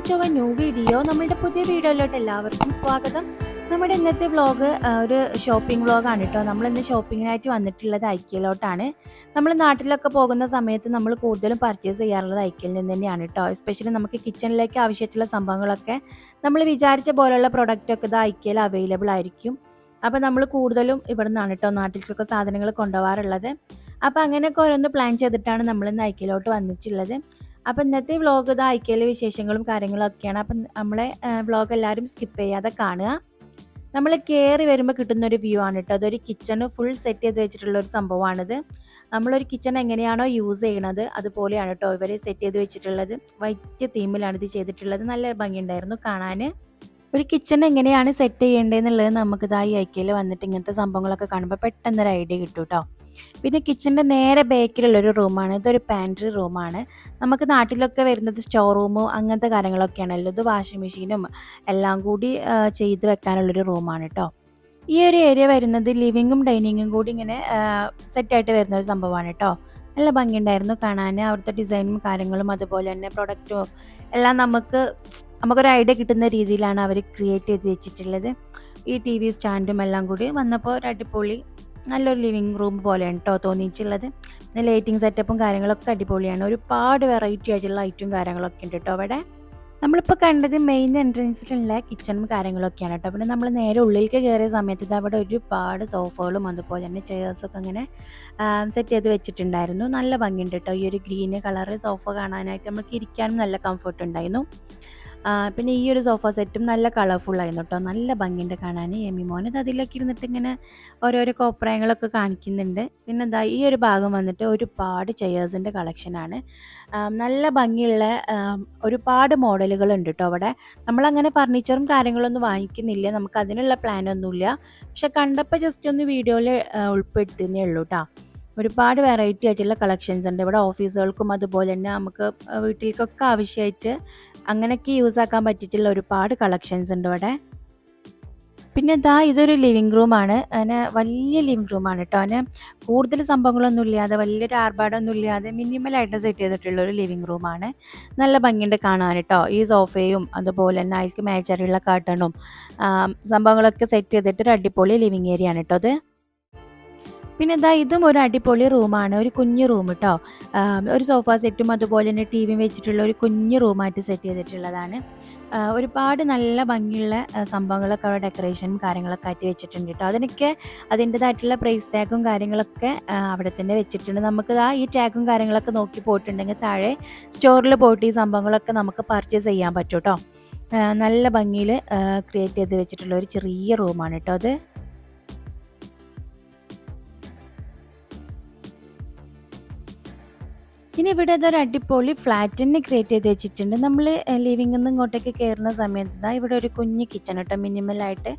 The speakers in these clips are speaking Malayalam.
Welcome to our new video നമ്മുടെ പുതിയ വീഡിയോയിലോട്ട് എല്ലാവർക്കും സ്വാഗതം. നമ്മുടെ ഇന്നത്തെ വ്ളോഗ് ഒരു ഷോപ്പിംഗ് വ്ളോഗാണ് കേട്ടോ. നമ്മൾ ഇന്ന് ഷോപ്പിങ്ങിനായിട്ട് വന്നിട്ടുള്ളത് ഐക്യയിലോട്ടാണ്. നമ്മൾ നാട്ടിലൊക്കെ പോകുന്ന സമയത്ത് നമ്മൾ കൂടുതലും പർച്ചേസ് ചെയ്യാറുള്ളത് ഐക്യയിൽ നിന്ന് തന്നെയാണ് കേട്ടോ. എസ്പെഷ്യലി നമുക്ക് കിച്ചണിലേക്ക് ആവശ്യമായിട്ടുള്ള സംഭവങ്ങളൊക്കെ നമ്മൾ വിചാരിച്ച പോലെയുള്ള പ്രൊഡക്റ്റൊക്കെ ഇത് ഐക്യയിൽ അവൈലബിൾ ആയിരിക്കും. അപ്പോൾ നമ്മൾ കൂടുതലും ഇവിടെ നിന്നാണ് കേട്ടോ നാട്ടിലേക്കൊക്കെ സാധനങ്ങൾ കൊണ്ടുപോകാറുള്ളത്. അപ്പോൾ അങ്ങനെയൊക്കെ ഓരോന്ന് പ്ലാൻ ചെയ്തിട്ടാണ് നമ്മൾ ഇന്ന് ഐക്യയിലോട്ട് വന്നിട്ടുള്ളത്. അപ്പോൾ ഇന്നത്തെ വ്ളോഗ് ഇത് ഐക്യയിലെ വിശേഷങ്ങളും കാര്യങ്ങളും ഒക്കെയാണ്. അപ്പം നമ്മളെ വ്ളോഗ് എല്ലാവരും സ്കിപ്പ് ചെയ്യാതെ കാണുക. നമ്മൾ കയറി വരുമ്പോൾ കിട്ടുന്ന ഒരു വ്യൂ ആണ് കേട്ടോ അതൊരു കിച്ചൺ ഫുൾ സെറ്റ് ചെയ്ത് വെച്ചിട്ടുള്ള ഒരു സംഭവമാണിത്. നമ്മളൊരു കിച്ചൺ എങ്ങനെയാണോ യൂസ് ചെയ്യണത് അതുപോലെയാണ് കേട്ടോ ഇവർ സെറ്റ് ചെയ്ത് വെച്ചിട്ടുള്ളത്. വൈറ്റ് തീമിലാണ് ഇത് ചെയ്തിട്ടുള്ളത്. നല്ല ഭംഗിയുണ്ടായിരുന്നു കാണാൻ ഒരു കിച്ചൺ എങ്ങനെയാണ് സെറ്റ് ചെയ്യേണ്ടതെന്നുള്ളത് നമുക്ക് ഇതായി ഐക്യയിൽ വന്നിട്ട് ഇങ്ങനത്തെ സംഭവങ്ങളൊക്കെ കാണുമ്പോൾ പെട്ടെന്നൊരു ഐഡിയ കിട്ടും കേട്ടോ പിന്നെ കിച്ചന്റെ നേരെ ബേക്കിലുള്ളൊരു റൂമാണ് ഇതൊരു പാൻട്രി റൂമാണ് നമുക്ക് നാട്ടിലൊക്കെ വരുന്നത് സ്റ്റോർ റൂമോ അങ്ങനത്തെ കാര്യങ്ങളൊക്കെയാണല്ലോ ഇത് വാഷിംഗ് മെഷീനും എല്ലാം കൂടി ചെയ്ത് വെക്കാനുള്ളൊരു റൂമാണ് കേട്ടോ ഈ ഒരു ഏരിയ വരുന്നത് ലിവിങ്ങും ഡൈനിങ്ങും കൂടി ഇങ്ങനെ സെറ്റായിട്ട് വരുന്ന ഒരു സംഭവമാണ് കേട്ടോ നല്ല ഭംഗിയുണ്ടായിരുന്നു കാണാൻ അവിടുത്തെ ഡിസൈനും കാര്യങ്ങളും അതുപോലെ തന്നെ പ്രൊഡക്റ്റും എല്ലാം നമുക്ക് നമുക്കൊരു ഐഡിയ കിട്ടുന്ന രീതിയിലാണ് അവർ ക്രിയേറ്റ് ചെയ്ത് വെച്ചിട്ടുള്ളത്. ഈ ടി വി സ്റ്റാൻഡും എല്ലാം കൂടി വന്നപ്പോൾ ഒരു അടിപൊളി നല്ലൊരു ലിവിങ് റൂം പോലെയാണ് കേട്ടോ തോന്നിയിട്ടുള്ളത്. പിന്നെ ലൈറ്റിംഗ് സെറ്റപ്പും കാര്യങ്ങളൊക്കെ അടിപൊളിയാണ്. ഒരുപാട് വെറൈറ്റി ആയിട്ടുള്ള ലൈറ്റും കാര്യങ്ങളൊക്കെ ഉണ്ട് കേട്ടോ അവിടെ. നമ്മളിപ്പോൾ കണ്ടത് മെയിൻ എൻട്രൻസിലുള്ള കിച്ചണും കാര്യങ്ങളൊക്കെയാണ് കേട്ടോ പിന്നെ നമ്മൾ നേരെ ഉള്ളിലേക്ക് കയറിയ സമയത്ത് ഇത് അവിടെ ഒരുപാട് സോഫകളും അതുപോലെ തന്നെ ചെയർസൊക്കെ അങ്ങനെ സെറ്റ് ചെയ്ത് വെച്ചിട്ടുണ്ടായിരുന്നു. നല്ല ഭംഗിയുണ്ട് കേട്ടോ ഈ ഒരു ഗ്രീൻ കളറ് സോഫ കാണാനായിട്ട്. നമുക്ക് ഇരിക്കാനും നല്ല കംഫർട്ട് ഉണ്ടായിരുന്നു. പിന്നെ ഈ ഒരു സോഫ സെറ്റും നല്ല കളർഫുൾ ആയിരുന്നു കേട്ടോ നല്ല ഭംഗിയുണ്ട് കാണാൻ എമി മോൻ ഇത് അതിലൊക്കെ ഇരുന്നിട്ട് ഇങ്ങനെ ഓരോരോ കോപ്രായങ്ങളൊക്കെ കാണിക്കുന്നുണ്ട്. പിന്നെ എന്താ ഈ ഒരു ഭാഗം വന്നിട്ട് ഒരുപാട് ചെയേഴ്സിന്റെ കളക്ഷനാണ് നല്ല ഭംഗിയുള്ള ഒരുപാട് മോഡലുകൾ ഉണ്ട് കേട്ടോ അവിടെ. നമ്മളങ്ങനെ ഫർണിച്ചറും കാര്യങ്ങളൊന്നും വാങ്ങിക്കുന്നില്ല. നമുക്ക് അതിനുള്ള പ്ലാനൊന്നുമില്ല പക്ഷെ കണ്ടപ്പോൾ ജസ്റ്റ് ഒന്ന് വീഡിയോയിൽ ഉൾപ്പെടുത്തുന്നേ ഉള്ളൂ കേട്ടോ ഒരുപാട് വെറൈറ്റി ആയിട്ടുള്ള കളക്ഷൻസ് ഉണ്ട്. ഇവിടെ ഓഫീസുകൾക്കും അതുപോലെ തന്നെ നമുക്ക് വീട്ടിലേക്കൊക്കെ ആവശ്യമായിട്ട് അങ്ങനെയൊക്കെ യൂസ് ആക്കാൻ പറ്റിയിട്ടുള്ള ഒരുപാട് കളക്ഷൻസ് ഉണ്ട് ഇവിടെ. പിന്നെ ഇതാ ഇതൊരു ലിവിങ് റൂമാണ് അങ്ങനെ വലിയ ലിവിങ് റൂമാണ് കേട്ടോ അങ്ങനെ കൂടുതൽ സംഭവങ്ങളൊന്നും ഇല്ലാതെ വലിയൊരു ആർഭാടമൊന്നും ഇല്ലാതെ മിനിമലായിട്ട് സെറ്റ് ചെയ്തിട്ടുള്ള ഒരു ലിവിങ് റൂമാണ് നല്ല ഭംഗിയുണ്ട് കാണാൻ കേട്ടോ ഈ സോഫയും അതുപോലെ തന്നെ അതിൽക്ക് മേച്ചറിയുള്ള കർട്ടണും സംഭവങ്ങളൊക്കെ സെറ്റ് ചെയ്തിട്ട് ഒരു അടിപൊളി ലിവിങ് ഏരിയ ആണ് കേട്ടോ അത്. പിന്നെ ഇതാ ഇതും ഒരു അടിപൊളി റൂമാണ്. ഒരു കുഞ്ഞു റൂം കേട്ടോ ഒരു സോഫ സെറ്റും അതുപോലെ തന്നെ ടി വിയും വെച്ചിട്ടുള്ള ഒരു കുഞ്ഞു റൂമായിട്ട് സെറ്റ് ചെയ്തിട്ടുള്ളതാണ്. ഒരുപാട് നല്ല ഭംഗിയുള്ള സംഭവങ്ങളൊക്കെ അവിടെ ഡെക്കറേഷനും കാര്യങ്ങളൊക്കെ ആയിട്ട് വെച്ചിട്ടുണ്ട് കേട്ടോ അതിനൊക്കെ അതിന്റെതായിട്ടുള്ള പ്രൈസ് ടാഗും കാര്യങ്ങളൊക്കെ അവിടെ തന്നെ വെച്ചിട്ടുണ്ട്. നമുക്ക് ആ ഈ ടാഗും കാര്യങ്ങളൊക്കെ നോക്കി പോയിട്ടുണ്ടെങ്കിൽ താഴെ സ്റ്റോറിൽ പോയിട്ട് ഈ സംഭവങ്ങളൊക്കെ നമുക്ക് പർച്ചേസ് ചെയ്യാൻ പറ്റും കേട്ടോ നല്ല ഭംഗിയിൽ ക്രിയേറ്റ് ചെയ്ത് വെച്ചിട്ടുള്ള ഒരു ചെറിയ റൂമാണ് കേട്ടോ അത്. ഇനി ഇവിടെ ഇതൊരു അടിപൊളി ഫ്ലാറ്റ് തന്നെ ക്രിയേറ്റ് ചെയ്ത് വെച്ചിട്ടുണ്ട്. നമ്മൾ ലിവിംഗിൽ നിന്ന് ഇങ്ങോട്ടേക്ക് കയറുന്ന സമയത്ത് ഇതാ ഇവിടെ ഒരു കുഞ്ഞ് കിച്ചൺ കേട്ടോ മിനിമലായിട്ട്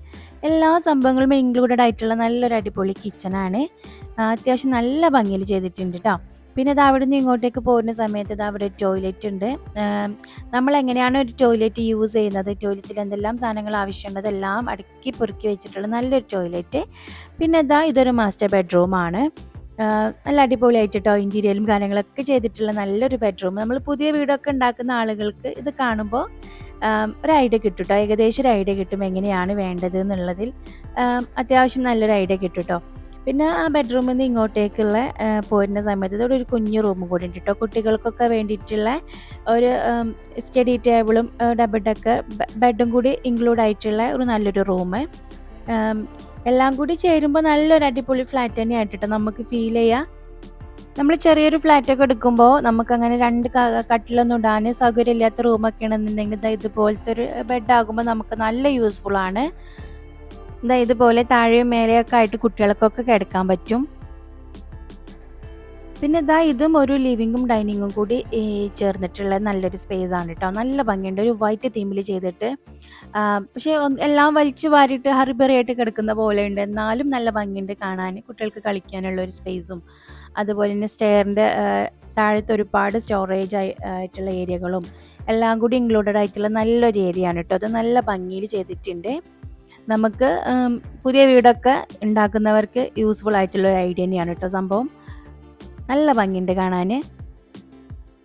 എല്ലാ സംഭവങ്ങളും ഇൻക്ലൂഡഡ് ആയിട്ടുള്ള നല്ലൊരു അടിപൊളി കിച്ചണാണ് അത്യാവശ്യം നല്ല ഭംഗിയിൽ ചെയ്തിട്ടുണ്ട് കേട്ടോ പിന്നെ ഇത് അവിടെ നിന്ന് ഇങ്ങോട്ടേക്ക് പോകുന്ന സമയത്ത് ഇത് അവിടെ ടോയ്ലറ്റ് ഉണ്ട്. നമ്മൾ എങ്ങനെയാണ് ഒരു ടോയ്ലറ്റ് യൂസ് ചെയ്യുന്നത്? ടോയ്ലറ്റിൽ എന്തെല്ലാം സാധനങ്ങൾ ആവശ്യമുണ്ട്? അതെല്ലാം അടുക്കി പൊറുക്കി വെച്ചിട്ടുള്ള നല്ലൊരു ടോയ്ലറ്റ് പിന്നെ ഇതാ ഇതൊരു മാസ്റ്റർ ബെഡ്റൂമാണ് നല്ല അടിപൊളിയായിട്ടോ ഇന്റീരിയലും കാര്യങ്ങളൊക്കെ ചെയ്തിട്ടുള്ള നല്ലൊരു ബെഡ്റൂം നമ്മൾ പുതിയ വീടൊക്കെ ഉണ്ടാക്കുന്ന ആളുകൾക്ക് ഇത് കാണുമ്പോൾ ഒരു ഐഡിയ കിട്ടും കേട്ടോ ഏകദേശം ഒരു ഐഡിയ കിട്ടും എങ്ങനെയാണ് വേണ്ടത് എന്നുള്ളതിൽ. അത്യാവശ്യം നല്ലൊരു ഐഡിയ കിട്ടും കേട്ടോ പിന്നെ ആ ബെഡ്റൂമിൽ നിന്ന് ഇങ്ങോട്ടേക്കുള്ള പോരുന്ന സമയത്ത് ഇതോടെ ഒരു കുഞ്ഞു റൂം കൂടി ഉണ്ട് കേട്ടോ കുട്ടികൾക്കൊക്കെ വേണ്ടിയിട്ടുള്ള ഒരു സ്റ്റഡി ടേബിളും ഡബിഡൊക്കെ ബെഡും കൂടി ഇൻക്ലൂഡ് ആയിട്ടുള്ള ഒരു നല്ലൊരു റൂം എല്ലാം കൂടി ചേരുമ്പോൾ നല്ലൊരു അടിപൊളി ഫ്ലാറ്റ് തന്നെയായിട്ട് കേട്ടോ നമുക്ക് ഫീൽ ചെയ്യാം. നമ്മൾ ചെറിയൊരു ഫ്ലാറ്റ് ഒക്കെ എടുക്കുമ്പോൾ നമുക്ക് അങ്ങനെ രണ്ട് കട്ടിലൊന്നും ഇടാൻ സൗകര്യമില്ലാത്ത റൂമൊക്കെ ആണെന്നുണ്ടെങ്കിൽ ഇതുപോലത്തെ ഒരു ബെഡ് ആകുമ്പോൾ നമുക്ക് നല്ല യൂസ്ഫുൾ ആണ്. ദാ ഇതുപോലെ താഴെയും മേലെയൊക്കെ ആയിട്ട് കുട്ടികൾക്കൊക്കെ കിടക്കാൻ പറ്റും. പിന്നെ ഇതാ ഇതും ഒരു ലിവിങ്ങും ഡൈനിങ്ങും കൂടി ചേർന്നിട്ടുള്ള നല്ലൊരു സ്പേസ് ആണ് കേട്ടോ നല്ല ഭംഗിയുണ്ട്. ഒരു വൈറ്റ് തീമിൽ ചെയ്തിട്ട് പക്ഷേ എല്ലാം വലിച്ചു വാരിയിട്ട് ഹറിബറി ആയിട്ട് കിടക്കുന്ന പോലെ ഉണ്ട്. എന്നാലും നല്ല ഭംഗിയുണ്ട് കാണാൻ. കുട്ടികൾക്ക് കളിക്കാനുള്ള ഒരു സ്പേസും അതുപോലെ തന്നെ സ്റ്റെയറിന്റെ താഴത്തെ ഒരുപാട് സ്റ്റോറേജ് ആയിട്ടുള്ള ഏരിയകളും എല്ലാം കൂടി ഇൻക്ലൂഡഡ് ആയിട്ടുള്ള നല്ലൊരു ഏരിയ ആണ് കേട്ടോ അത് നല്ല ഭംഗിയിൽ ചെയ്തിട്ടുണ്ട്. നമുക്ക് പുതിയ വീടൊക്കെ ഉണ്ടാക്കുന്നവർക്ക് യൂസ്ഫുൾ ആയിട്ടുള്ള ഒരു ഐഡിയ തന്നെയാണ് കേട്ടോ സംഭവം. നല്ല ഭംഗിയുണ്ട് കാണാൻ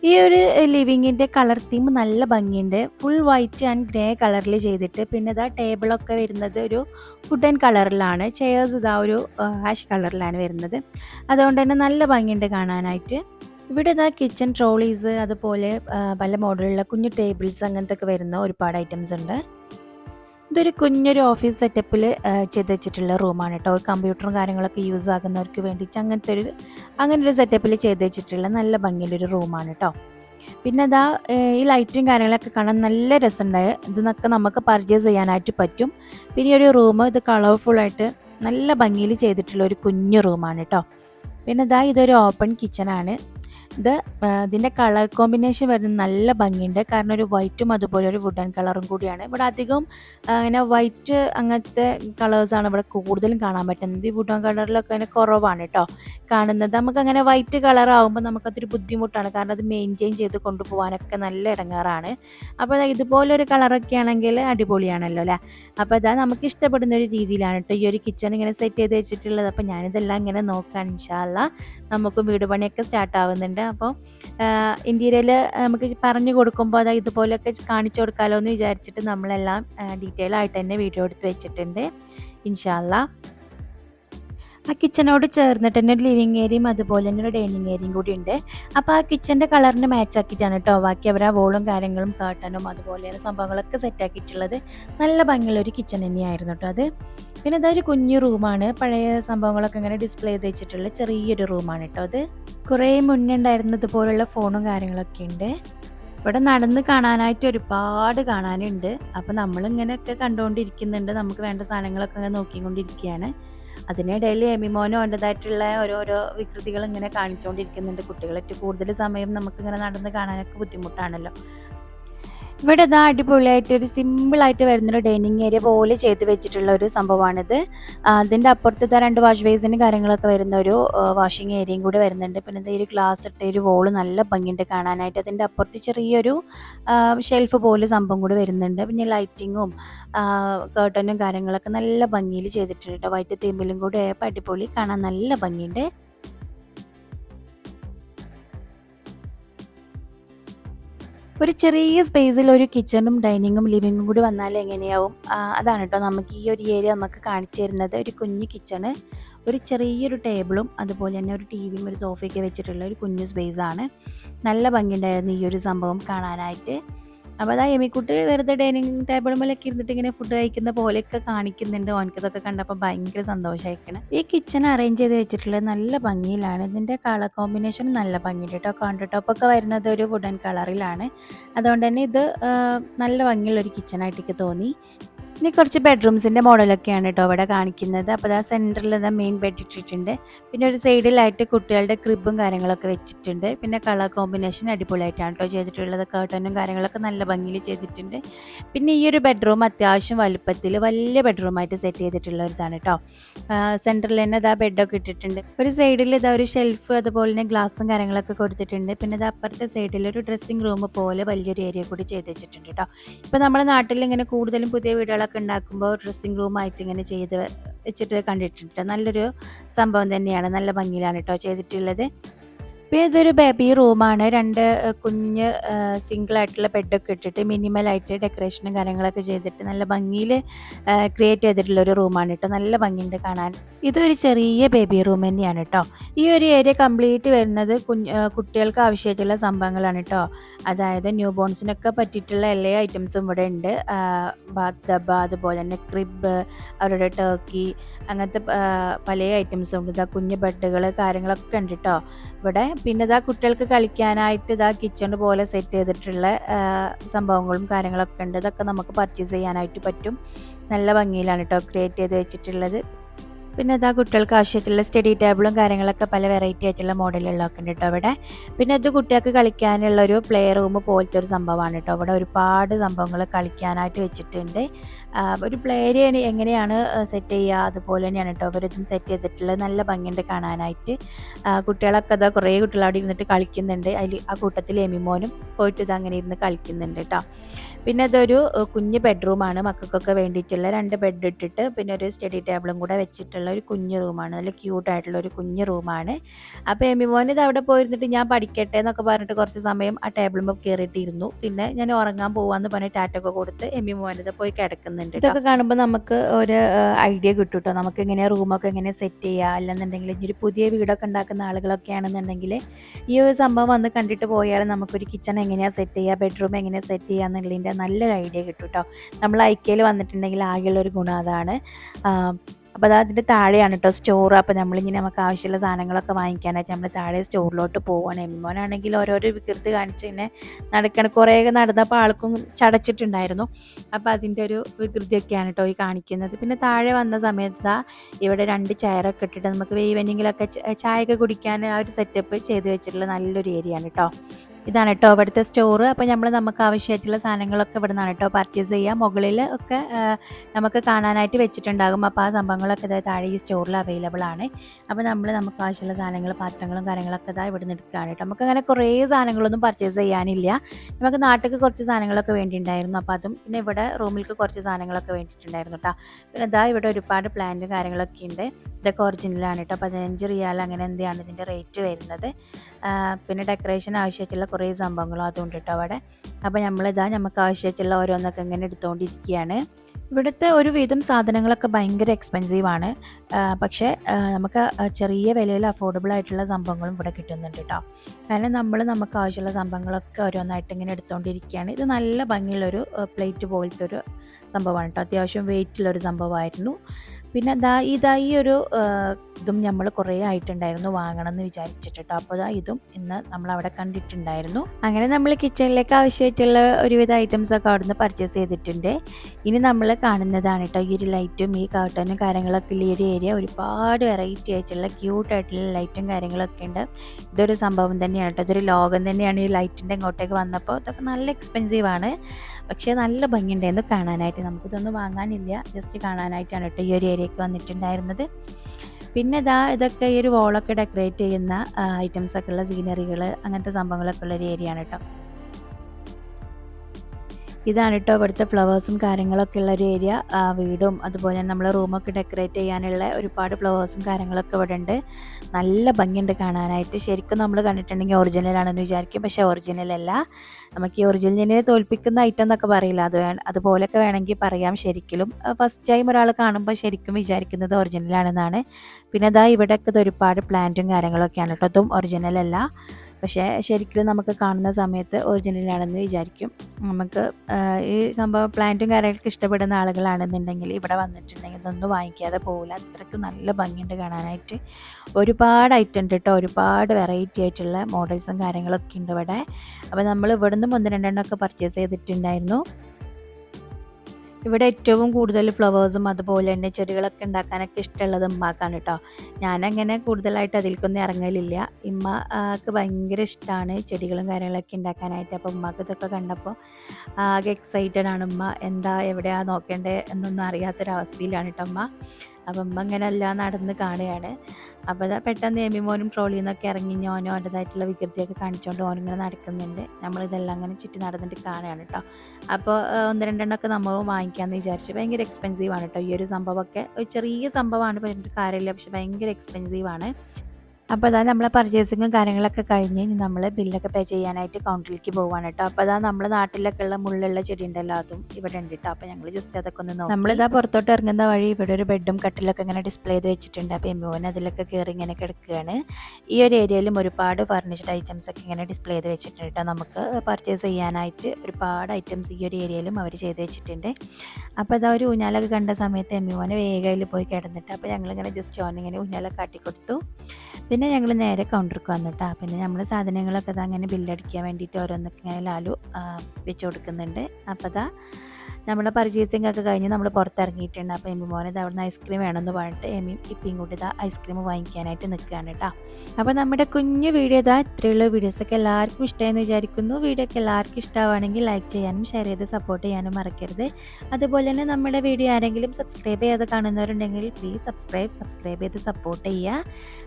ഈ ഒരു ലിവിങ്ങിന്റെ കളർ തീം നല്ല ഭംഗിയുണ്ട്. ഫുൾ വൈറ്റ് ആൻഡ് ഗ്രേ കളറിൽ ചെയ്തിട്ട് പിന്നെ ഇതാ ടേബിളൊക്കെ വരുന്നത് ഒരു വുഡൻ കളറിലാണ്. ചെയേഴ്സ് ഇതാ ഒരു ആഷ് കളറിലാണ് വരുന്നത്. അതുകൊണ്ട് തന്നെ നല്ല ഭംഗിയുണ്ട് കാണാനായിട്ട്. ഇവിടെ ഇതാ കിച്ചൺ ട്രോളീസ് അതുപോലെ പല മോഡലുള്ള കുഞ്ഞു ടേബിൾസ് അങ്ങനത്തെ ഒക്കെ വരുന്ന ഒരുപാട് ഐറ്റംസ് ഉണ്ട്. ഇതൊരു കുഞ്ഞൊരു ഓഫീസ് സെറ്റപ്പിൽ ചെയ്ത് വെച്ചിട്ടുള്ള റൂമാണ് കേട്ടോ കമ്പ്യൂട്ടറും കാര്യങ്ങളൊക്കെ യൂസ് ആകുന്നവർക്ക് വേണ്ടിയിട്ട് അങ്ങനത്തെ ഒരു അങ്ങനെ ഒരു സെറ്റപ്പിൽ ചെയ്ത് വെച്ചിട്ടുള്ള നല്ല ഭംഗിയുള്ളൊരു റൂമാണ് കേട്ടോ പിന്നെ അതാ ഈ ലൈറ്റും കാര്യങ്ങളൊക്കെ കാണാൻ നല്ല രസമുണ്ടായ ഇതെന്നൊക്കെ നമുക്ക് പർച്ചേസ് ചെയ്യാനായിട്ട് പറ്റും. പിന്നെ ഒരു റൂം ഇത് കളർഫുള്ളായിട്ട് നല്ല ഭംഗിയിൽ ചെയ്തിട്ടുള്ള ഒരു കുഞ്ഞു റൂമാണ് കേട്ടോ പിന്നെ ഇതാ ഇതൊരു ഓപ്പൺ കിച്ചണാണ് ഇത് ഇതിന്റെ കളർ കോമ്പിനേഷൻ വരുന്നത് നല്ല ഭംഗിയുണ്ട്. കാരണം ഒരു വൈറ്റും അതുപോലെ ഒരു വുഡൻ കളറും കൂടിയാണ്. ഇവിടെ അധികം ഇങ്ങനെ വൈറ്റ് അങ്ങനത്തെ കളേഴ്സാണ് ഇവിടെ കൂടുതലും കാണാൻ പറ്റുന്നത്. ഈ വുഡൻ കളറിലൊക്കെ അങ്ങനെ കുറവാണ് കേട്ടോ കാണുന്നത്. നമുക്ക് അങ്ങനെ വൈറ്റ് കളർ ആകുമ്പോൾ നമുക്കതൊരു ബുദ്ധിമുട്ടാണ്. കാരണം അത് മെയിന്റെയിൻ ചെയ്ത് കൊണ്ടുപോകാനൊക്കെ നല്ല ഇടങ്ങാറാണ്. അപ്പോൾ ഇതുപോലൊരു കളറൊക്കെ ആണെങ്കിൽ അടിപൊളിയാണല്ലോ അല്ലേ അപ്പോൾ അതാ നമുക്ക് ഇഷ്ടപ്പെടുന്ന ഒരു രീതിയിലാണ് കേട്ടോ ഈ ഒരു കിച്ചൺ ഇങ്ങനെ സെറ്റ് ചെയ്ത് വെച്ചിട്ടുള്ളത്. അപ്പോൾ ഞാനിതെല്ലാം ഇങ്ങനെ നോക്കാൻ ഇൻഷാല്ല നമുക്ക് വീട് പണിയൊക്കെ സ്റ്റാർട്ട് ആവുന്നുണ്ട്. അപ്പോൾ ഇന്ത്യയിൽ നമുക്ക് പറഞ്ഞു കൊടുക്കുമ്പോൾ അത് ഇതുപോലെയൊക്കെ കാണിച്ചു കൊടുക്കാമല്ലോ എന്ന് വിചാരിച്ചിട്ട് നമ്മളെല്ലാം ഡീറ്റെയിൽ ആയിട്ട് തന്നെ വീഡിയോ എടുത്ത് വെച്ചിട്ടുണ്ട്. ഇൻഷാല്ല ആ കിച്ചനോട് ചേർന്നിട്ട് തന്നെ ഒരു ലിവിങ് ഏരിയയും അതുപോലെ തന്നെ ഒരു ഡൈനിങ് ഏരിയയും കൂടി ഉണ്ട്. അപ്പോൾ ആ കിച്ചന്റെ കളറിന് മാച്ച് ആക്കിയിട്ടാണ് കേട്ടോ ബാക്കി അവർ ആ വോളും കാര്യങ്ങളും കാട്ടാനും അതുപോലെയുള്ള സംഭവങ്ങളൊക്കെ സെറ്റ് ആക്കിയിട്ടുള്ളത്. നല്ല ഭംഗിയുള്ള ഒരു കിച്ചൺ തന്നെയായിരുന്നു കേട്ടോ അത്. പിന്നെ ഇതൊരു കുഞ്ഞു റൂമാണ് പഴയ സംഭവങ്ങളൊക്കെ ഇങ്ങനെ ഡിസ്പ്ലേ ചെയ്ത് വെച്ചിട്ടുള്ള ചെറിയൊരു റൂമാണ് കേട്ടോ അത്. കുറേ മുന്നേ ഉണ്ടായിരുന്നത് പോലുള്ള ഫോണും കാര്യങ്ങളൊക്കെ ഉണ്ട്. ഇവിടെ നടന്ന് കാണാനായിട്ട് ഒരുപാട് കാണാനുണ്ട്. അപ്പം നമ്മളിങ്ങനെയൊക്കെ കണ്ടുകൊണ്ടിരിക്കുന്നുണ്ട് നമുക്ക് വേണ്ട സാധനങ്ങളൊക്കെ ഇങ്ങനെ നോക്കിക്കൊണ്ടിരിക്കുകയാണ്. അതിനിടയിൽ എമിമോനും അവന്റെതായിട്ടുള്ള ഓരോരോ വികൃതികൾ ഇങ്ങനെ കാണിച്ചുകൊണ്ടിരിക്കുന്നുണ്ട്. കുട്ടികളേറ്റ് കൂടുതൽ സമയം നമുക്കിങ്ങനെ നടന്ന് കാണാനൊക്കെ ബുദ്ധിമുട്ടാണല്ലോ. ഇവിടെ ഇതാ അടിപൊളിയായിട്ട് ഒരു സിമ്പിളായിട്ട് വരുന്നൊരു ഡൈനിങ് ഏരിയ പോലെ ചെയ്ത് വെച്ചിട്ടുള്ള ഒരു സംഭവമാണിത്. അതിന്റെ അപ്പുറത്ത് ഇതാ രണ്ട് വാഷ് ബേസിന് കാര്യങ്ങളൊക്കെ വരുന്ന ഒരു വാഷിംഗ് ഏരിയയും കൂടി വരുന്നുണ്ട്. പിന്നെ ഇത് ഒരു ഗ്ലാസ് ഇട്ട ഒരു വോൾ നല്ല ഭംഗിയുണ്ട് കാണാനായിട്ട്. അതിന്റെ അപ്പുറത്ത് ചെറിയൊരു ഷെൽഫ് പോലെ സംഭവം കൂടി വരുന്നുണ്ട്. പിന്നെ ലൈറ്റിങ്ങും കേട്ടനും കാര്യങ്ങളൊക്കെ നല്ല ഭംഗിയിൽ ചെയ്തിട്ടുണ്ട്. വൈറ്റ് തീമിലും കൂടി ആയപ്പോൾ അടിപൊളി കാണാൻ നല്ല ഭംഗിയുണ്ട്. ഒരു ചെറിയ സ്പേസിൽ ഒരു കിച്ചണും ഡൈനിങ്ങും ലിവിങ്ങും കൂടി വന്നാൽ എങ്ങനെയാവും? അതാണ് കേട്ടോ നമുക്ക് ഈ ഒരു ഏരിയ നമുക്ക് കാണിച്ചു തരുന്നത്. ഒരു കുഞ്ഞു കിച്ചണ് ഒരു ചെറിയൊരു ടേബിളും അതുപോലെ തന്നെ ഒരു ടി വിയും ഒരു സോഫയൊക്കെ വെച്ചിട്ടുള്ള ഒരു കുഞ്ഞു സ്പേസാണ് നല്ല ഭംഗിയുണ്ടായിരുന്നു ഈ ഒരു സംഭവം കാണാനായിട്ട്. അപ്പോൾ അതാ എമിക്കുട്ടി വെറുതെ ഡൈനിങ് ടേബിളുമേലൊക്കെ ഇരുന്നിട്ട് ഇങ്ങനെ ഫുഡ് കഴിക്കുന്ന പോലെയൊക്കെ കാണിക്കുന്നുണ്ട്. ഓനക്കതൊക്കെ കണ്ടപ്പോൾ ഭയങ്കര സന്തോഷമായിരിക്കണം ഈ കിച്ചൺ അറേഞ്ച് ചെയ്ത് വെച്ചിട്ടുള്ളത് നല്ല ഭംഗിയിലാണ്. ഇതിന്റെ കളർ കോമ്പിനേഷൻ നല്ല ഭംഗിയുണ്ട് കേട്ടോ കൗണ്ടർ ടോപ്പൊക്കെ വരുന്നത് ഒരു വുഡൻ കളറിലാണ് അതുകൊണ്ട് തന്നെ ഇത് നല്ല ഭംഗിയുള്ള ഒരു കിച്ചണായിട്ട് എനിക്ക് തോന്നി. ഇനി കുറച്ച് ബെഡ്റൂംസിന്റെ മോഡലൊക്കെയാണ് കേട്ടോ അവിടെ കാണിക്കുന്നത്. അപ്പോൾ ആ സെന്ററിൽ ഇതാ മെയിൻ ബെഡ് ഇട്ടിട്ടുണ്ട്. പിന്നെ ഒരു സൈഡിലായിട്ട് കുട്ടികളുടെ ക്രിബും കാര്യങ്ങളൊക്കെ വെച്ചിട്ടുണ്ട്. പിന്നെ കളർ കോമ്പിനേഷൻ അടിപൊളിയായിട്ടാണ് കേട്ടോ ചെയ്തിട്ടുള്ളത്. കേട്ടനും കാര്യങ്ങളൊക്കെ നല്ല ഭംഗിയിൽ ചെയ്തിട്ടുണ്ട്. പിന്നെ ഈ ഒരു ബെഡ്റൂം അത്യാവശ്യം വലുപ്പത്തിൽ വലിയ ബെഡ്റൂമായിട്ട് സെറ്റ് ചെയ്തിട്ടുള്ള ഒരു ഇതാണ് കേട്ടോ സെന്ററിൽ തന്നെ ഇതാ ബെഡൊക്കെ ഇട്ടിട്ടുണ്ട്. ഒരു സൈഡിൽ ഇതാ ഒരു ഷെൽഫ് അതുപോലെ തന്നെ ഗ്ലാസും കാര്യങ്ങളൊക്കെ കൊടുത്തിട്ടുണ്ട്. പിന്നെ ഇത് അപ്പുറത്തെ സൈഡിൽ ഒരു ഡ്രസ്സിംഗ് റൂം പോലെ വലിയൊരു ഏരിയ കൂടി ചെയ്ത് വെച്ചിട്ടുണ്ട് കേട്ടോ ഇപ്പോൾ നമ്മുടെ നാട്ടിൽ ഇങ്ങനെ കൂടുതലും പുതിയ വീടുകളൊക്കെ ഉണ്ടാക്കുമ്പോൾ ഡ്രസ്സിംഗ് റൂമായിട്ട് ഇങ്ങനെ ചെയ്ത് വെച്ചിട്ട് കണ്ടിട്ടുണ്ട്. നല്ലൊരു സംഭവം തന്നെയാണ്. നല്ല ഭംഗിയിലാണ് കേട്ടോ ചെയ്തിട്ടുള്ളത്. പിന്നെ ഇതൊരു ബേബി റൂമാണ് രണ്ട് കുഞ്ഞ് സിംഗിൾ ആയിട്ടുള്ള ബെഡൊക്കെ ഇട്ടിട്ട് മിനിമലായിട്ട് ഡെക്കറേഷനും കാര്യങ്ങളൊക്കെ ചെയ്തിട്ട് നല്ല ഭംഗിയിൽ ക്രിയേറ്റ് ചെയ്തിട്ടുള്ള ഒരു റൂമാണ് കേട്ടോ നല്ല ഭംഗിയുണ്ട് കാണാൻ. ഇതൊരു ചെറിയ ബേബി റൂം തന്നെയാണ് കേട്ടോ ഈ ഒരു ഏരിയ കംപ്ലീറ്റ് വരുന്നത് കുട്ടികൾക്ക് ആവശ്യമായിട്ടുള്ള സംഭവങ്ങളാണ് കേട്ടോ അതായത് ന്യൂ ബോൺസിനൊക്കെ പറ്റിയിട്ടുള്ള എല്ലാ ഐറ്റംസും ഇവിടെ ഉണ്ട്. ബാത്ത് ഡബ അതുപോലെ തന്നെ ക്രിബ് അവരുടെ ടർക്കി അങ്ങനത്തെ പല ഐറ്റംസും ഉണ്ട്. കുഞ്ഞ് ബെഡുകൾ കാര്യങ്ങളൊക്കെ ഉണ്ട് കേട്ടോ ഇവിടെ പിന്നെ ഇതാ കുട്ടികൾക്ക് കളിക്കാനായിട്ട് ഇതാ കിച്ചൺ പോലെ സെറ്റ് ചെയ്തിട്ടുള്ള സംഭവങ്ങളും കാര്യങ്ങളൊക്കെ ഉണ്ട്. ഇതൊക്കെ നമുക്ക് പർച്ചേസ് ചെയ്യാനായിട്ട് പറ്റും. നല്ല ഭംഗിയിലാണ് കേട്ടോ ക്രിയേറ്റ് ചെയ്ത് വെച്ചിട്ടുള്ളത്. പിന്നെ ഇതാ കുട്ടികൾക്ക് ആവശ്യത്തിലുള്ള സ്റ്റഡി ടേബിളും കാര്യങ്ങളൊക്കെ പല വെറൈറ്റി ആയിട്ടുള്ള മോഡലുകളൊക്കെ ഉണ്ട് കേട്ടോ ഇവിടെ. പിന്നെ ഇത് കുട്ടികൾക്ക് കളിക്കാനുള്ള ഒരു പ്ലേ റൂം പോലത്തെ ഒരു സംഭവമാണ് കേട്ടോ ഇവിടെ ഒരുപാട് സംഭവങ്ങൾ കളിക്കാനായിട്ട് വെച്ചിട്ടുണ്ട്. ഒരു പ്ലേ ഏരിയ എങ്ങനെയാണ് സെറ്റ് ചെയ്യുക? അതുപോലെ തന്നെയാണ് കേട്ടോ അവരിതും സെറ്റ് ചെയ്തിട്ടുള്ളത്. നല്ല ഭംഗിയുണ്ട് കാണാനായിട്ട്. കുട്ടികളൊക്കെ അതാ കുറേ കുട്ടികൾ അവിടെ ഇരുന്നിട്ട് കളിക്കുന്നുണ്ട്. അതിൽ ആ കൂട്ടത്തിൽ എമിമോനും പോയിട്ട് ഇത് അങ്ങനെ ഇരുന്ന് കളിക്കുന്നുണ്ട് കേട്ടോ പിന്നെ അതൊരു കുഞ്ഞ് ബെഡ്റൂമാണ് മക്കൾക്കൊക്കെ വേണ്ടിയിട്ടുള്ള രണ്ട് ബെഡ് ഇട്ടിട്ട് പിന്നെ ഒരു സ്റ്റഡി ടേബിളും കൂടെ വെച്ചിട്ടുള്ള ഒരു കുഞ്ഞ് റൂമാണ് നല്ല ക്യൂട്ടായിട്ടുള്ള ഒരു കുഞ്ഞ് റൂമാണ് അപ്പോൾ എമിമോൻ ഇത് അവിടെ പോയിരുന്നിട്ട് ഞാൻ പഠിക്കട്ടെ എന്നൊക്കെ പറഞ്ഞിട്ട് കുറച്ച് സമയം ആ ടേബിളുമ്പോൾ കയറിയിട്ടിരുന്നു. പിന്നെ ഞാൻ ഉറങ്ങാൻ പോകാമെന്ന് പറഞ്ഞ് ടാറ്റൊക്കെ കൊടുത്ത് എമിമോൻ മോനിത് പോയി കിടക്കുന്നുണ്ട്. ഇതൊക്കെ കാണുമ്പോൾ നമുക്ക് ഒരു ഐഡിയ കിട്ടും കേട്ടോ നമുക്ക് എങ്ങനെ റൂമൊക്കെ എങ്ങനെ സെറ്റ് ചെയ്യുക അല്ലെന്നുണ്ടെങ്കിൽ ഇനി ഒരു പുതിയ വീടൊക്കെ ഉണ്ടാക്കുന്ന ആളുകളൊക്കെ ആണെന്നുണ്ടെങ്കിൽ ഈ ഒരു സംഭവം വന്ന് കണ്ടിട്ട് പോയാൽ നമുക്കൊരു കിച്ചൺ എങ്ങനെയാണ് സെറ്റ് ചെയ്യുക ബെഡ്റൂം എങ്ങനെ സെറ്റ് ചെയ്യുക എന്നുള്ളതിന്റെ നല്ലൊരു ഐഡിയ കിട്ടും കേട്ടോ നമ്മൾ ഐക്കയിൽ വന്നിട്ടുണ്ടെങ്കിൽ ആകെയുള്ള ഒരു ഗുണം അതാണ്. അപ്പോൾ അത് അതിന്റെ താഴെയാണ് കേട്ടോ സ്റ്റോർ അപ്പോൾ നമ്മളിങ്ങനെ നമുക്ക് ആവശ്യമുള്ള സാധനങ്ങളൊക്കെ വാങ്ങിക്കാനായിട്ട് നമ്മൾ താഴെ സ്റ്റോറിലോട്ട് പോവുകയാണ് എമ്മോനാണെങ്കിൽ ഓരോരോ വികൃതി കാണിച്ച് ഇങ്ങനെ നടക്കണം. കുറേയൊക്കെ നടന്നപ്പോൾ ആൾക്കും ചടച്ചിട്ടുണ്ടായിരുന്നു. അപ്പോൾ അതിന്റെ ഒരു വികൃതിയൊക്കെയാണ് കേട്ടോ ഈ കാണിക്കുന്നത്. പിന്നെ താഴെ വന്ന സമയത്ത് ഇവിടെ രണ്ട് ചെയറൊക്കെ ഇട്ടിട്ട് നമുക്ക് ഈവനിങ്ങിലൊക്കെ ചായയൊക്കെ കുടിക്കാൻ ആ ഒരു സെറ്റപ്പ് ചെയ്ത് വെച്ചിട്ടുള്ള നല്ലൊരു ഏരിയയാണ് കേട്ടോ ഇതാണ് കേട്ടോ ഇവിടുത്തെ സ്റ്റോർ അപ്പോൾ നമ്മൾ നമുക്ക് ആവശ്യമായിട്ടുള്ള സാധനങ്ങളൊക്കെ ഇവിടെ നിന്നാണ് കേട്ടോ പർച്ചേസ് ചെയ്യുക മുകളിൽ ഒക്കെ നമുക്ക് കാണാനായിട്ട് വെച്ചിട്ടുണ്ടാകും. അപ്പോൾ ആ സംഭവങ്ങളൊക്കെ ഇതായി താഴെ ഈ സ്റ്റോറിൽ അവൈലബിൾ ആണ്. അപ്പോൾ നമ്മൾ നമുക്ക് ആവശ്യമുള്ള സാധനങ്ങൾ പാത്രങ്ങളും കാര്യങ്ങളൊക്കെ ഇതാ ഇവിടെ നിന്ന് എടുക്കുകയാണ് കേട്ടോ. നമുക്ക് അങ്ങനെ കുറേ സാധനങ്ങളൊന്നും പർച്ചേസ് ചെയ്യാനില്ല. നമുക്ക് നാട്ടിലേക്ക് കുറച്ച് സാധനങ്ങളൊക്കെ വേണ്ടിയിട്ടുണ്ടായിരുന്നു. അപ്പോൾ അതും പിന്നെ ഇവിടെ റൂമിലേക്ക് കുറച്ച് സാധനങ്ങളൊക്കെ വേണ്ടിയിട്ടുണ്ടായിരുന്നു കേട്ടോ. പിന്നെ ഇതാ ഇവിടെ ഒരുപാട് പ്ലാന്റും കാര്യങ്ങളൊക്കെ ഉണ്ട്. ഇതൊക്കെ ഒറിജിനലാണ് കേട്ടോ. പതിനഞ്ച് റിയാൽ അങ്ങനെ എന്താണ് ഇതിന്റെ റേറ്റ് വരുന്നത്. പിന്നെ ഡെക്കറേഷൻ ആവശ്യമായിട്ടുള്ള കുറേ സംഭവങ്ങളും അതുകൊണ്ട് കേട്ടോ അവിടെ. അപ്പോൾ നമ്മളിതാ നമുക്ക് ആവശ്യമായിട്ടുള്ള ഓരോന്നൊക്കെ ഇങ്ങനെ എടുത്തുകൊണ്ടിരിക്കുകയാണ് ഇവിടുത്തെ ഒരു വിധം സാധനങ്ങളൊക്കെ ഭയങ്കര എക്സ്പെൻസീവ് ആണ്. പക്ഷേ നമുക്ക് ചെറിയ വിലയിൽ അഫോർഡബിൾ ആയിട്ടുള്ള സംഭവങ്ങളും ഇവിടെ കിട്ടുന്നുണ്ട് കേട്ടോ കാരണം നമ്മൾ നമുക്ക് ആവശ്യമുള്ള സംഭവങ്ങളൊക്കെ ഓരോന്നായിട്ട് ഇങ്ങനെ എടുത്തുകൊണ്ടിരിക്കുകയാണ് ഇത് നല്ല ഭംഗിയുള്ളൊരു പ്ലേറ്റ് പോലത്തെ ഒരു സംഭവമാണ് കേട്ടോ അത്യാവശ്യം വെയിറ്റുള്ളൊരു സംഭവമായിരുന്നു. പിന്നെ ദാ ഇതാ ഈ ഒരു ഇതും നമ്മൾ കുറേ ആയിട്ടുണ്ടായിരുന്നു വാങ്ങണം എന്ന് വിചാരിച്ചിട്ട് കേട്ടോ അപ്പോൾ ഇതും ഇന്ന് നമ്മൾ അവിടെ കണ്ടിട്ടുണ്ടായിരുന്നു. അങ്ങനെ നമ്മൾ കിച്ചണിലേക്ക് ആവശ്യമായിട്ടുള്ള ഒരുവിധ ഐറ്റംസ് ഒക്കെ അവിടുന്ന് പർച്ചേസ് ചെയ്തിട്ടുണ്ട്. ഇനി നമ്മൾ കാണുന്നതാണ് കേട്ടോ ഈ ഒരു ലൈറ്റും ഈ കർട്ടനും കാര്യങ്ങളൊക്കെ ഈ ഒരു ഏരിയ ഒരുപാട് വെറൈറ്റി ആയിട്ടുള്ള ക്യൂട്ട് ആയിട്ടുള്ള ലൈറ്റും കാര്യങ്ങളൊക്കെ ഉണ്ട്. ഇതൊരു സംഭവം തന്നെയാണ് കേട്ടോ ഇതൊരു ലോകം തന്നെയാണ് ഈ ലൈറ്റിന്റെ ഇങ്ങോട്ടേക്ക് വന്നപ്പോൾ ഇതൊക്കെ നല്ല എക്സ്പെൻസീവ് ആണ്. പക്ഷേ നല്ല ഭംഗിയുണ്ടായിരുന്നു കാണാനായിട്ട്. നമുക്കിതൊന്നും വാങ്ങാനില്ല. ജസ്റ്റ് കാണാനായിട്ടാണ് കേട്ടോ ഈ ഒരു ഏരിയക്ക് വന്നിട്ടുണ്ടായിരുന്നത്. പിന്നെ ഇതാ ഇതൊക്കെ ഈ ഒരു വോളൊക്കെ ഡെക്കറേറ്റ് ചെയ്യുന്ന ഐറ്റംസ് ഒക്കെ ഉള്ള സീനറികൾ അങ്ങനത്തെ സംഭവങ്ങളൊക്കെ ഉള്ള ഒരു ഏരിയ ആണ് കേട്ടോ ഇതാണ് കേട്ടോ ഇവിടുത്തെ ഫ്ലവേഴ്സും കാര്യങ്ങളൊക്കെ ഉള്ള ഒരു ഏരിയ വീടും അതുപോലെ നമ്മളെ റൂമൊക്കെ ഡെക്കറേറ്റ് ചെയ്യാനുള്ള ഒരുപാട് ഫ്ലവേഴ്സും കാര്യങ്ങളൊക്കെ ഇവിടെ ഉണ്ട് നല്ല ഭംഗിയുണ്ട് കാണാനായിട്ട്. ശരിക്കും നമ്മൾ കണ്ടിട്ടുണ്ടെങ്കിൽ ഒറിജിനലാണെന്ന് വിചാരിക്കും. പക്ഷേ ഒറിജിനൽ അല്ല. നമുക്ക് ഈ ഒറിജിനലിനെ തോൽപ്പിക്കുന്ന ഐറ്റം എന്നൊക്കെ പറയില്ല. അത് അതുപോലൊക്കെ വേണമെങ്കിൽ പറയാം ശരിക്കും ഫസ്റ്റ് ടൈം ഒരാൾ കാണുമ്പോൾ ശരിക്കും വിചാരിക്കുന്നത് ഒറിജിനലാണെന്നാണ് പിന്നെ അതാ ഇവിടെയൊക്കെ ഒരുപാട് പ്ലാന്റും കാര്യങ്ങളൊക്കെയാണ് കേട്ടോ. അതും ഒറിജിനൽ അല്ല. പക്ഷേ ശരിക്കും നമുക്ക് കാണുന്ന സമയത്ത് ഒറിജിനലാണെന്ന് വിചാരിക്കും. നമുക്ക് ഈ സംഭവം പ്ലാന്റും കാര്യങ്ങളൊക്കെ ഇഷ്ടപ്പെടുന്ന ആളുകളാണെന്നുണ്ടെങ്കിൽ ഇവിടെ വന്നിട്ടുണ്ടെങ്കിൽ ഇതൊന്നും വാങ്ങിക്കാതെ പോകില്ല അത്രയ്ക്ക് നല്ല ഭംഗിയുണ്ട് കാണാനായിട്ട്. ഒരുപാട് ഐറ്റം ഉണ്ട് കേട്ടോ. ഒരുപാട് വെറൈറ്റി ആയിട്ടുള്ള മോഡൽസും കാര്യങ്ങളൊക്കെ ഉണ്ട് ഇവിടെ. അപ്പോൾ നമ്മൾ ഇവിടെ നിന്നും ഒന്ന് രണ്ടെണ്ണമൊക്കെ പർച്ചേസ് ചെയ്തിട്ടുണ്ടായിരുന്നു. ഇവിടെ ഏറ്റവും കൂടുതൽ ഫ്ലവേഴ്സും അതുപോലെ തന്നെ ചെടികളൊക്കെ ഉണ്ടാക്കാനൊക്കെ ഇഷ്ടമുള്ളത് ഉമ്മാക്കാണ് കേട്ടോ ഞാനങ്ങനെ കൂടുതലായിട്ട് അതിൽക്കൊന്നും ഇറങ്ങലില്ല. ഇമ്മക്ക് ഭയങ്കര ഇഷ്ടമാണ് ചെടികളും കാര്യങ്ങളൊക്കെ ഉണ്ടാക്കാനായിട്ട്. അപ്പോൾ ഉമ്മക്ക് ഇതൊക്കെ കണ്ടപ്പോൾ ആകെ എക്സൈറ്റഡ് ആണ് ഉമ്മ. എന്താ എവിടെയാണ് നോക്കേണ്ടത് എന്നൊന്നും അറിയാത്തൊരവസ്ഥയിലാണ് കേട്ടോ ഉമ്മ. അപ്പം അമ്മ ഇങ്ങനെ എല്ലാം നടന്ന് കാണുകയാണ്. അപ്പോൾ പെട്ടെന്ന് എമിമോനും ട്രോളിൽ നിന്നൊക്കെ ഇറങ്ങി ഞാനും അവന്റെതായിട്ടുള്ള വികൃതിയൊക്കെ കാണിച്ചുകൊണ്ട് ഓനിങ്ങനെ നടക്കുന്നുണ്ട്. നമ്മളിതെല്ലാം അങ്ങനെ ചുറ്റി നടന്നിട്ട് കാണുകയാണ് കേട്ടോ. അപ്പോൾ ഒന്ന് രണ്ടെണ്ണമൊക്കെ നമ്മൾ വാങ്ങിക്കാമെന്ന് വിചാരിച്ചു. ഭയങ്കര എക്സ്പെൻസീവ് ആണ് കേട്ടോ ഈ ഒരു സംഭവമൊക്കെ. ഒരു ചെറിയ സംഭവമാണ് പറഞ്ഞിട്ട് കാര്യമില്ല. പക്ഷെ ഭയങ്കര എക്സ്പെൻസീവ് ആണ്. അപ്പോൾ അതാ നമ്മളെ പർച്ചേസിങ്ങും കാര്യങ്ങളൊക്കെ കഴിഞ്ഞ് നമ്മൾ ബില്ലൊക്കെ പേ ചെയ്യാനായിട്ട് കൗണ്ടറിലേക്ക് പോവാണ് കേട്ടോ അപ്പോൾ അതാ നമ്മുടെ നാട്ടിലൊക്കെ ഉള്ള മുള്ളുള്ള ചെടി ഉണ്ടല്ലോ അതും ഇവിടെ ഉണ്ട് കേട്ടോ അപ്പോൾ ഞങ്ങൾ ജസ്റ്റ് അതൊക്കെ ഒന്ന് നോക്കും. നമ്മളിതാ പുറത്തോട്ട് ഇറങ്ങുന്ന വഴി ഇവിടെ ഒരു ബെഡും കട്ടിലൊക്കെ ഇങ്ങനെ ഡിസ്പ്ലേ ചെയ്ത് വെച്ചിട്ടുണ്ട്. അപ്പോൾ എമ്മോൻ അതിലൊക്കെ കയറി ഇങ്ങനെ കിടക്കുകയാണ് ഈ ഒരു ഏരിയയിലും ഒരുപാട് ഫർണിഷ്ഡ് ഐറ്റംസ് ഒക്കെ ഇങ്ങനെ ഡിസ്പ്ലേ ചെയ്ത് വെച്ചിട്ടുണ്ട് കേട്ടോ നമുക്ക് പർച്ചേസ് ചെയ്യാനായിട്ട് ഒരുപാട് ഐറ്റംസ് ഈ ഒരു ഏരിയയിലും അവർ ചെയ്ത് വെച്ചിട്ടുണ്ട്. അപ്പോൾ അതാ ഒരു ഊഞ്ഞാലൊക്കെ കണ്ട സമയത്ത് എമ്മോനെ വേഗയിൽ പോയി കിടന്നിട്ട് അപ്പോൾ ഞങ്ങളിങ്ങനെ ജസ്റ്റ് ഓനിങ്ങനെ ഊഞ്ഞാലൊക്കെ കാട്ടിക്കൊടുത്തു പിന്നെ ഞങ്ങൾ നേരെ കൗണ്ടർക്ക് വന്നിട്ടാ പിന്നെ നമ്മൾ സാധനങ്ങളൊക്കെ അങ്ങനെ ബില്ലടിക്കാൻ വേണ്ടിയിട്ട് ഓരോന്നൊക്കെ ഇങ്ങനെ ലാലു വെച്ച് കൊടുക്കുന്നുണ്ട്. അപ്പോൾ അതാ നമ്മുടെ പർച്ചേസിംഗ് ഒക്കെ കഴിഞ്ഞ് നമ്മൾ പുറത്തിറങ്ങിയിട്ടുണ്ട്. അപ്പോൾ എമ്മി മോനെ ഇത് അവിടുന്ന് ഐസ്ക്രീം വേണമെന്ന് പറഞ്ഞിട്ട് എമ്മി ഇപ്പം കൂടി ഇതാ ഐസ്ക്രീം വാങ്ങിക്കാനായിട്ട് നിൽക്കുകയാണ് കേട്ടോ അപ്പോൾ നമ്മുടെ കുഞ്ഞു വീഡിയോ ഇതാ ഇത്രയുള്ള വീഡിയോസൊക്കെ എല്ലാവർക്കും ഇഷ്ടമായെന്ന് വിചാരിക്കുന്നു. വീഡിയോ ഒക്കെ എല്ലാവർക്കും ഇഷ്ടമാണെങ്കിൽ ലൈക്ക് ചെയ്യാനും ഷെയർ ചെയ്ത് സപ്പോർട്ട് ചെയ്യാനും മറക്കരുത്. അതുപോലെ തന്നെ നമ്മുടെ വീഡിയോ ആരെങ്കിലും സബ്സ്ക്രൈബ് ചെയ്യാതെ കാണുന്നവരുണ്ടെങ്കിൽ പ്ലീസ് സബ്സ്ക്രൈബ് സബ്സ്ക്രൈബ് ചെയ്ത് സപ്പോർട്ട് ചെയ്യുക.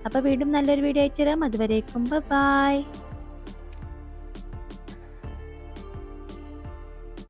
അപ്പോൾ വീണ്ടും നല്ലൊരു വീഡിയോ അയച്ചു തരാം അതുവരേക്കും ബൈ